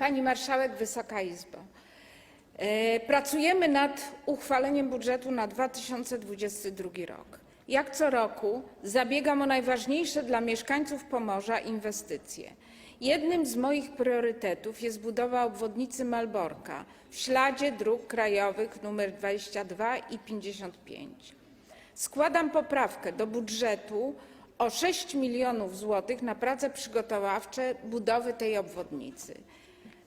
Pani Marszałek, Wysoka Izbo! E, Pracujemy nad uchwaleniem budżetu na 2022 rok. Jak co roku zabiegam o najważniejsze dla mieszkańców Pomorza inwestycje. Jednym z moich priorytetów jest budowa obwodnicy Malborka w śladzie dróg krajowych nr 22 i 55. Składam poprawkę do budżetu o 6 milionów złotych na prace przygotowawcze budowy tej obwodnicy.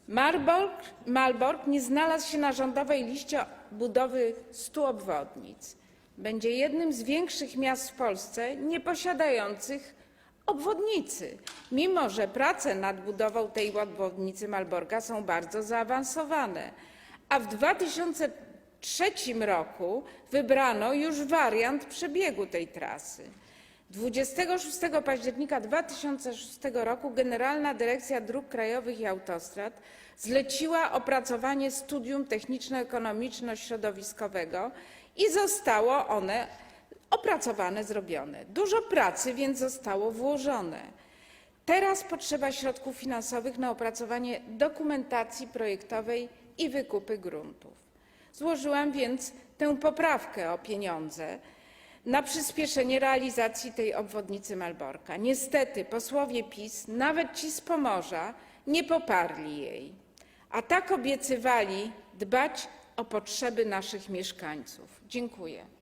Malbork, nie znalazł się na rządowej liście budowy 100 obwodnic. Będzie jednym z większych miast w Polsce nieposiadających obwodnicy, mimo że prace nad budową tej obwodnicy Malborka są bardzo zaawansowane, a w 2003 roku wybrano już wariant przebiegu tej trasy. 26 października 2006 roku Generalna Dyrekcja Dróg Krajowych i Autostrad zleciła opracowanie studium techniczno-ekonomiczno-środowiskowego i zostało one opracowane, zrobione. Dużo pracy więc zostało włożone. Teraz potrzeba środków finansowych na opracowanie dokumentacji projektowej i wykupy gruntów. Złożyłam więc tę poprawkę o pieniądze na przyspieszenie realizacji tej obwodnicy Malborka. Niestety posłowie PiS, nawet ci z Pomorza, nie poparli jej, a tak obiecywali dbać o potrzeby naszych mieszkańców. Dziękuję.